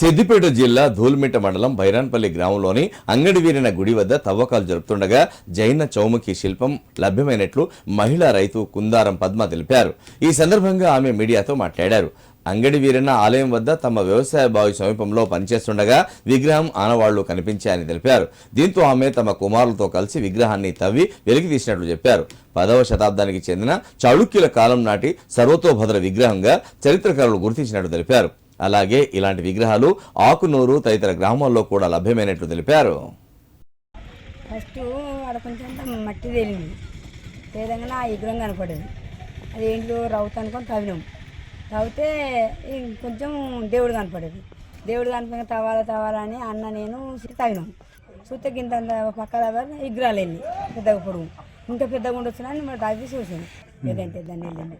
సిద్దిపేట జిల్లా ధూల్మిట్ట మండలం బైరాన్పల్లి గ్రామంలోని అంగడి వీరిన గుడి వద్ద తవ్వకాలు జరుపుతుండగా జైన చౌముఖి శిల్పం లభ్యమైనట్లు మహిళా రైతు కుందారం పద్మ తెలిపారు. ఈ సందర్భంగా ఆమె మీడియాతో మాట్లాడారు. అంగడి వీరన్న ఆలయం వద్ద తమ వ్యవసాయ బావి సమీపంలో పనిచేస్తుండగా విగ్రహం ఆనవాళ్ళు కనిపించాయని తెలిపారు. దీంతో ఆమె తమ కుమారులతో కలిసి విగ్రహాన్ని తవ్వి వెలికి తీసినట్లు చెప్పారు. పదవ శతాబ్దానికి చెందిన చాళుక్యుల కాలం నాటి సర్వతోభద్ర విగ్రహంగా చరిత్రకారులు గుర్తించినట్లు తెలిపారు. అలాగే ఇలాంటి విగ్రహాలు ఆకునూరు తదితర గ్రామాల్లో కూడా లభ్యమైనట్లు తెలిపారు. ఫస్ట్ ఆడ కొంచెం మట్టి తేలింది. తేలంగానే ఆ విగ్రహం కనపడేది. అది ఏంటో రౌత్ అనుకొని తవ్వినాం. తవ్వితే కొంచెం దేవుడు కనపడేది. దేవుడు కనపడిన తవ్వాలా తవ్వాలా అని అన్న నేను తగినాం చూస్తే గింత పక్కల విగ్రహాలు వెళ్ళి పెద్దగా పొడుగు. ఇంకా పెద్దగా ఉండొచ్చునని మరి తవ్వి చూసాను ఏదంటే దాన్ని వెళ్ళింది.